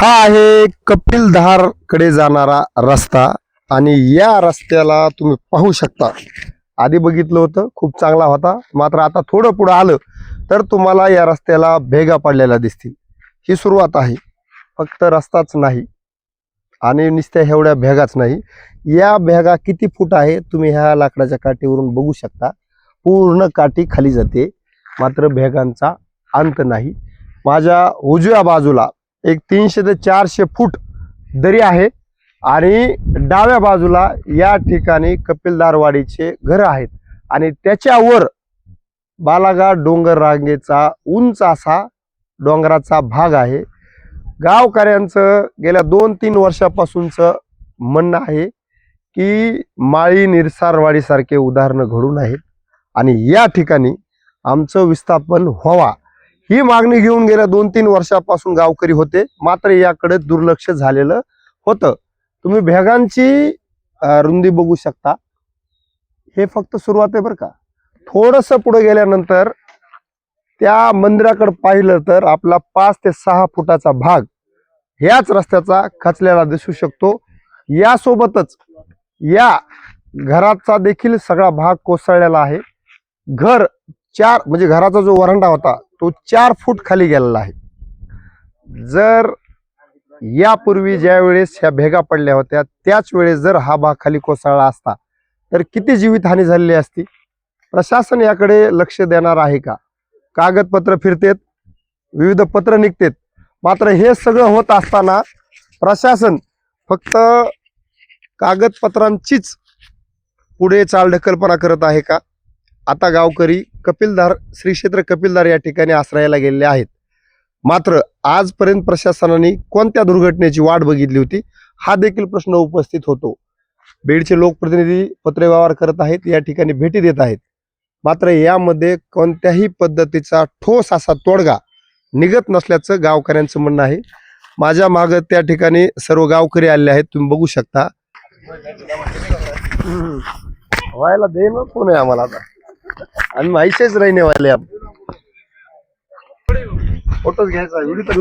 हा आहे कपिलधारकडे जाणारा रस्ता आणि या रस्त्याला तुम्ही पाहू शकता. आधी बघितलं होतं खूप चांगला होता. मात्र आता थोडं पुढं आलं तर तुम्हाला या रस्त्याला भेगा पडलेल्या दिसतील. ही सुरुवात आहे. फक्त रस्ताच नाही आणि नुसत्या एवढ्या भेगाच नाही. या भेगा किती फूट आहे तुम्ही ह्या लाकडाच्या काठीवरून बघू शकता. पूर्ण काठी खाली जाते. मात्र भेगांचा अंत नाही. माझ्या उजव्या बाजूला एक तीनशे ते चारशे फूट दरी आहे. आणि डाव्या बाजूला या ठिकाणी कपिलदारवाडीचे घर आहेत. आणि त्याच्यावर बालाघाट डोंगर रांगेचा उंच असा डोंगराचा भाग आहे. गावकऱ्यांचं गेल्या दोन तीन वर्षापासूनचं म्हणणं आहे की माळी निरसारवाडीसारखे उदाहरणं घडून आहेत. आणि या ठिकाणी आमचं विस्थापन व्हावा ही मागणी घेऊन गेल्या दोन तीन वर्षापासून गावकरी होते. मात्र याकडे दुर्लक्ष झालेलं होतं. तुम्ही भेगांची रुंदी बघू शकता. हे फक्त सुरुवात आहे बरं का. थोडस पुढे गेल्यानंतर त्या मंदिराकडे पाहिलं तर आपला पाच ते सहा फुटाचा भाग याच रस्त्याचा खचलेला दिसू शकतो. यासोबतच या घराचा देखील सगळा भाग कोसळलेला आहे. घर चार म्हणजे घराचा जो वरांडा होता तो चार फूट खाली गेलेला आहे. जर यापूर्वी ज्या वेळेस ह्या भेगा पडल्या होत्या त्याच वेळेस जर हा भाग खाली कोसळला असता तर किती जीवितहानी झालेली असती? प्रशासन याकडे लक्ष देणार आहे का? कागदपत्र फिरतेत विविध पत्र निघतेत. मात्र हे सगळं होत असताना प्रशासन फक्त कागदपत्रांचीच पुढे चालढकलपणा करत आहे का? आता गावकरी कपिलधार श्री क्षेत्र कपिलधार या ठिकाणी आश्रयाला गेलेले आहेत. मात्र आजपर्यंत प्रशासनाने कोणत्या दुर्घटनेची वाट बघितली होती? हा देखील प्रश्न उपस्थित होतो. बीडचे लोकप्रतिनिधी पत्रव्यवहार करत आहेत या ठिकाणी भेटी देत आहेत. मात्र यामध्ये कोणत्याही पद्धतीचा ठोस असा तोडगा निघत नसल्याचं गावकऱ्यांचं म्हणणं आहे. माझ्या माग त्या ठिकाणी सर्व गावकरी आलेले आहेत तुम्ही बघू शकता. व्हायला दे ना कोण आहे आम्हाला आता. आणि माहितीच राहिने वाले फोटोच घ्यायचा व्हिडिओ